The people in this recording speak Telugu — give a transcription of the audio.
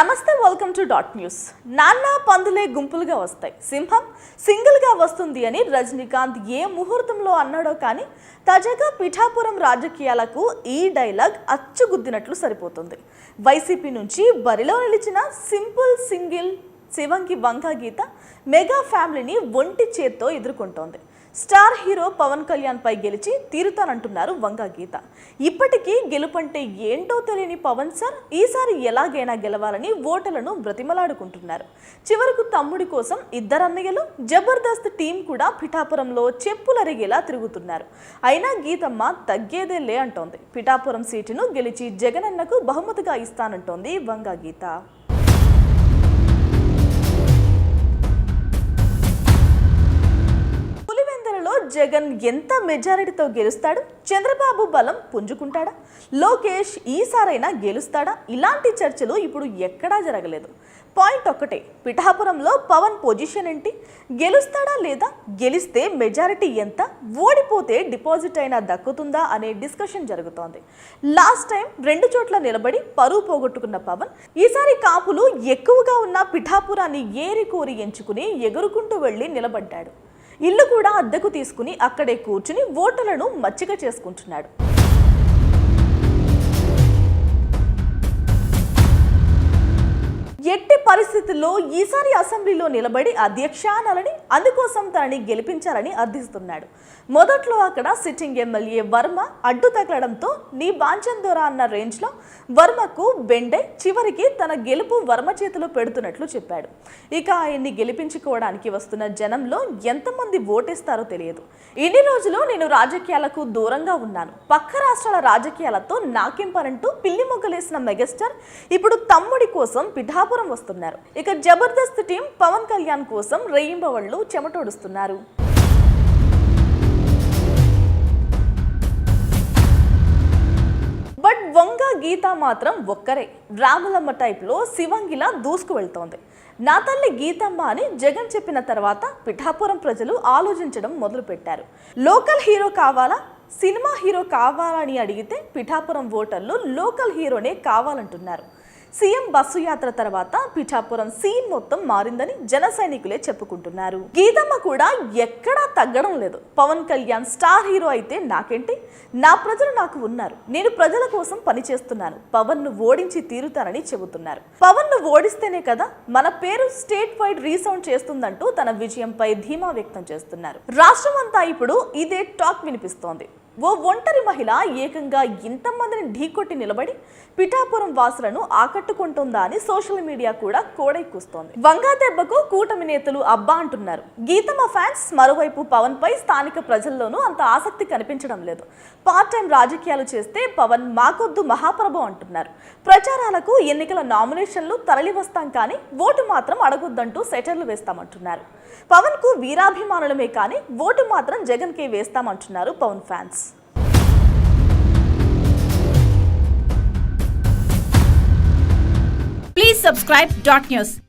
నమస్తే వెల్కమ్ టు డాట్ న్యూస్ నాన్న పందులే గుంపులుగా వస్తాయి. సింహం సింగిల్గా వస్తుంది అని రజనీకాంత్ ఏ ముహూర్తంలో అన్నాడో కానీ తాజాగా పిఠాపురం రాజకీయాలకు ఈ డైలాగ్ అచ్చుగుద్దినట్లు సరిపోతుంది. వైసీపీ నుంచి బరిలో నిలిచిన సింపుల్ సింగిల్ శివంకి వంకా గీత మెగా ఫ్యామిలీని ఒంటి చేత్తో ఎదుర్కొంటోంది. స్టార్ హీరో పవన్ కళ్యాణ్ పై గెలిచి తీరుతానంటున్నారు వంగా గీత. ఇప్పటికీ గెలుపంటే ఏంటో తెలియని పవన్ సార్ ఈసారి ఎలాగైనా గెలవాలని ఓటర్లను బ్రతిమలాడుకుంటున్నారు. చివరకు తమ్ముడి కోసం ఇద్దరన్నయ్యలు జబర్దస్త్ టీం కూడా పిఠాపురంలో చెప్పులరిగేలా తిరుగుతున్నారు. అయినా గీతమ్మ తగ్గేదే లే అంటోంది. పిఠాపురం సీటును గెలిచి జగనన్నకు బహుమతిగా ఇస్తానంటోంది వంగా గీత. జగన్ ఎంత మెజారిటీతో గెలుస్తాడు? చంద్రబాబు బలం పుంజుకుంటాడా? లోకేష్ ఈసారైనా గెలుస్తాడా? ఇలాంటి చర్చలు ఇప్పుడు ఎక్కడా జరగలేదు. పాయింట్ ఒక్కటే పిఠాపురంలో పవన్ పొజిషన్ ఏంటి? గెలుస్తాడా లేదా? గెలిస్తే మెజారిటీ ఎంత? ఓడిపోతే డిపాజిట్ అయినా దక్కుతుందా అనే డిస్కషన్ జరుగుతోంది. లాస్ట్ టైం రెండు చోట్ల నిలబడి పరువు పోగొట్టుకున్న పవన్ ఈసారి కాపులు ఎక్కువగా ఉన్న పిఠాపురాన్ని ఏరి కోరి ఎంచుకుని ఎగురుకుంటూ వెళ్ళి నిలబడ్డాడు. ఇల్లు కూడా అద్దెకు తీసుకుని అక్కడే కూర్చుని ఓటర్లను మచ్చిక చేసుకుంటున్నాడు. పరిస్థితుల్లో ఈసారి అసెంబ్లీలో నిలబడి అధ్యక్షానాలని అందుకోసం తనని గెలిపించాలని అర్థిస్తున్నాడు. మొదట్లో అక్కడ సిట్టింగ్ ఎమ్మెల్యే వర్మ అడ్డు తగలడంతో నీ బాంచందోరా అన్న రేంజ్లో వర్మకు బెండై చివరికి తన గెలుపు వర్మ చేతిలో పెడుతున్నట్లు చెప్పాడు. ఇక ఆయన్ని గెలిపించుకోవడానికి వస్తున్న జనంలో ఎంతమంది ఓటేస్తారో తెలియదు. ఇన్ని రోజులు నేను రాజకీయాలకు దూరంగా ఉన్నాను. పక్క రాష్ట్రాల రాజకీయాలతో నాకేం పనంటూ పిల్లి మొగ్గలేసిన మెగాస్టార్ ఇప్పుడు తమ్ముడి కోసం పిఠాపురం వస్తున్నారు ఇక జబర్దస్త్ టీం పవన్ కళ్యాణ్ కోసం రేయింబవళ్ళు చెమటోడుస్తున్నారు. బట్ వంగ గీత మాత్రం ఒక్కరే. రాములమ్మ టైప్లో శివంగిలా దూసుకు వెళ్తోంది. నా తల్లి గీతమ్మ అని జగన్ చెప్పిన తర్వాత పిఠాపురం ప్రజలు ఆలోచించడం మొదలుపెట్టారు. లోకల్ హీరో కావాలా? సినిమా హీరో కావాలని అడిగితే పిఠాపురం ఓటర్లు లోకల్ హీరోనే కావాలంటున్నారు. సీఎం బస్సు యాత్ర తర్వాత పిఠాపురం సీన్ మొత్తం మారిందని జన సైనికులే చెప్పుకుంటున్నారు. గీతమ్మ కూడా ఎక్కడా తగ్గడం లేదు. పవన్ కళ్యాణ్ స్టార్ హీరో అయితే నాకేంటి? నా ప్రజలు నాకు ఉన్నారు. నేను ప్రజల కోసం పనిచేస్తున్నాను పవన్ను ఓడించి తీరుతానని చెబుతున్నారు. పవన్ను ఓడిస్తేనే కదా మన పేరు స్టేట్ వైడ్ రీసౌండ్ చేస్తుందంటూ తన విజయంపై ధీమా వ్యక్తం చేస్తున్నారు. రాష్ట్రం అంతా ఇప్పుడు ఇదే టాక్ వినిపిస్తోంది. ఓ ఒంటరి మహిళ ఏకంగా ఇంతమందిని ఢీకొట్టి నిలబడి పిఠాపురం వాసులను ఆకట్టుకుంటుందా అని సోషల్ మీడియా కూడా కోడెక్కుస్తోంది వంగా దెబ్బకు కూటమి నేతలు అబ్బా అంటున్నారు. గీతమ్మ ఫ్యాన్స్ మరోవైపు పవన్ పై స్థానిక ప్రజల్లోనూ అంత ఆసక్తి కనిపించడం లేదు. పార్ట్ టైం రాజకీయాలు చేస్తే పవన్ మాకొద్దు మహాప్రభు అంటున్నారు. ప్రచారాలకు ఎన్నికల నామినేషన్లు తరలి వస్తాం కానీ ఓటు మాత్రం అడగొద్దంటూ సెటర్లు వేస్తామంటున్నారు. పవన్కు వీరాభిమానులమే కానీ ఓటు మాత్రం జగన్ కే వేస్తామంటున్నారు Pawan fans. Subscribe dot news